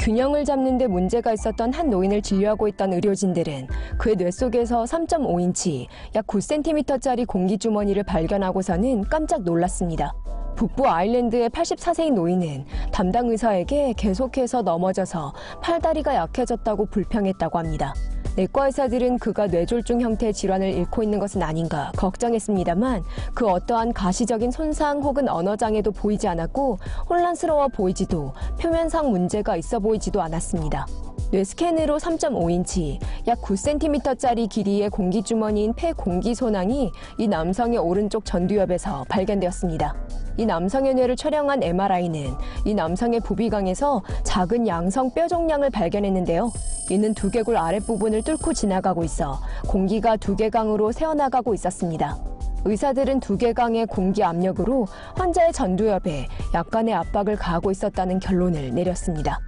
균형을 잡는 데 문제가 있었던 한 노인을 진료하고 있던 의료진들은 그의 뇌 속에서 3.5인치, 약 9cm짜리 공기주머니를 발견하고서는 깜짝 놀랐습니다. 북부 아일랜드의 84세인 노인은 담당 의사에게 계속해서 넘어져서 팔다리가 약해졌다고 불평했다고 합니다. 내과 의사들은 그가 뇌졸중 형태의 질환을 잃고 있는 것은 아닌가 걱정했습니다만 그 어떠한 가시적인 손상 혹은 언어장애도 보이지 않았고 혼란스러워 보이지도 표면상 문제가 있어 보이지도 않았습니다. 뇌 스캔으로 3.5인치, 약 9cm짜리 길이의 공기주머니인 폐 공기 소낭이 이 남성의 오른쪽 전두엽에서 발견되었습니다. 이 남성의 뇌를 촬영한 MRI는 이 남성의 부비강에서 작은 양성 뼈 종양을 발견했는데요. 이는 두개골 아랫부분을 뚫고 지나가고 있어 공기가 두개강으로 새어나가고 있었습니다. 의사들은 두개강의 공기 압력으로 환자의 전두엽에 약간의 압박을 가하고 있었다는 결론을 내렸습니다.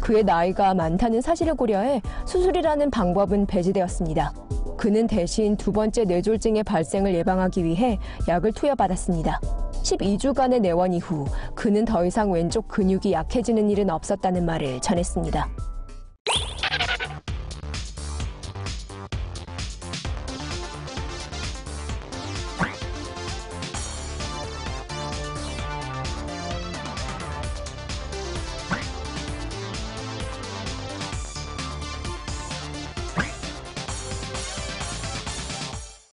그의 나이가 많다는 사실을 고려해 수술이라는 방법은 배제되었습니다. 그는 대신 두 번째 뇌졸중의 발생을 예방하기 위해 약을 투여받았습니다. 12주간의 내원 이후 그는 더 이상 왼쪽 근육이 약해지는 일은 없었다는 말을 전했습니다.